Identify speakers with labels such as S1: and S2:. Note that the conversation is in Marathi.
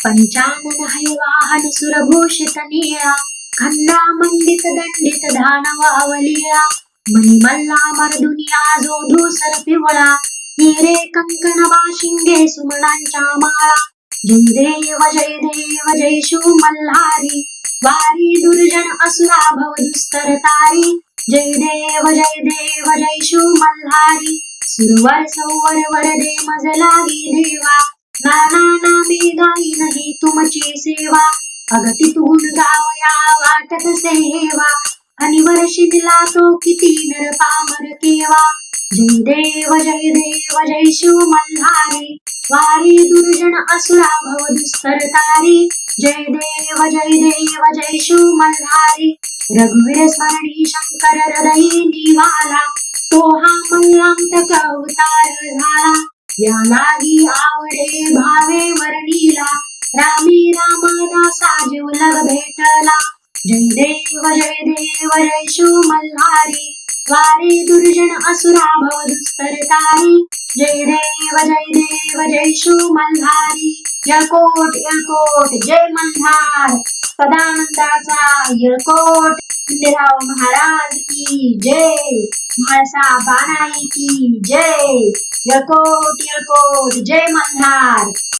S1: पंचानन हैवाहन सुरभूषित निळा मंडित दंडित धान वावलिया मणिमल्ला मर्दुनिया जो धूसर पिवळा हिरे कंकण बाशिंगे माळा जय देव जय मल्हारी वारी दुर्जन असुरा भव दुस्तर तारी जय देव जय देव जय मल्हारी सुरवर सौवर वरदे मजलागी देवा सेवा अगतितून गावया वाटत सेवा. आणि वर्षितला तो किती नर पामर केवा. जय देव जय देव जय शिव मल्हारी. वारी दुर्जन असुरा भव दुस्तर तारी. जय देव जय देव जय शिव मल्हारी. रघुवीर स्मरणी शंकर हृदयी निवाला. तो हा मल्लांतक अवतार झाला. या लागी आवडे भावे वर्णीला. रामी जीवलग भेटला. जय देव जय देव जय शो मल्हारी वारे दुर्जन असुरा भव दुस्तरतारी. जय देव जय देव जय शो मल्हारी यळकोट यळकोट जय मल्हार. सदानंदाचा यळकोट खंडेराव महाराज की जय. म्हाळसा बाणाई की जय. यळकोट यळकोट जय मल्हार.